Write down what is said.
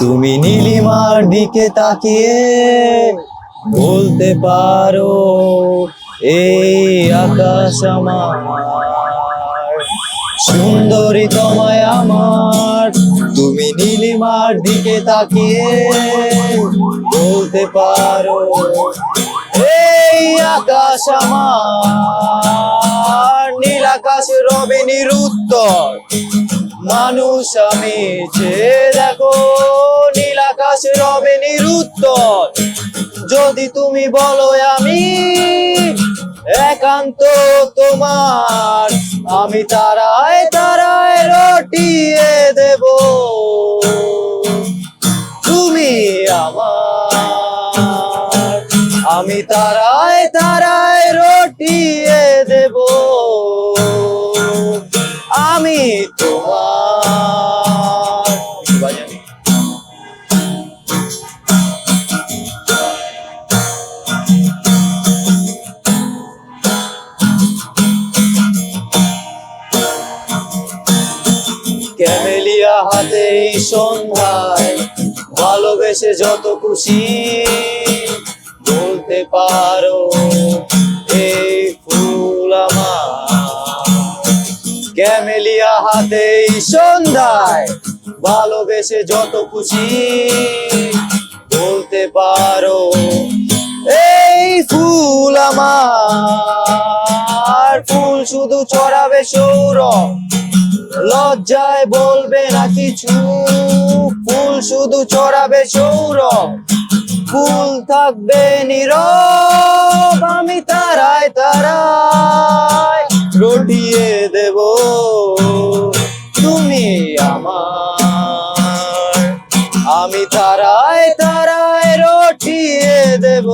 তুমি নীলিমার দিকে তাকিয়ে বলতে পারো, এই আকাশ আমার। সুন্দরী তোমায় আমার। তুমি নীলিমার দিকে তাকিয়ে বলতে পারো, এই আকাশ আমার। নীল আকাশ রবে নিরুত্তর। মানুষ আমি যে যদি তুমি বলো আমি একান্ত তোমার, আমি তারায় তারায় রটিয়ে দেব। তুমি আমার, আমি তারায় তারায় রটিয়ে দেব। আমি তোমার হাতে এই সন্ধ্যায় ভালোবেসে যত খুশি বলতে পারো এই ফুল আমার। ক্যামেলিয়া হাতে এই সন্ধ্যায় ভালোবেসে যত খুশি বলতে পারো, এই ফুল আমার। ফুল শুধু চড়াবে সৌরভ লজ্জায় বলবে না কিছু। ফুল শুধু ছড়াবে সৌরভ। ফুল থাকবে নীরব, আমি তারায় তারায় রটিয়ে দেব। তুমি আমার, আমি তারায় তারায় রটিয়ে দেব।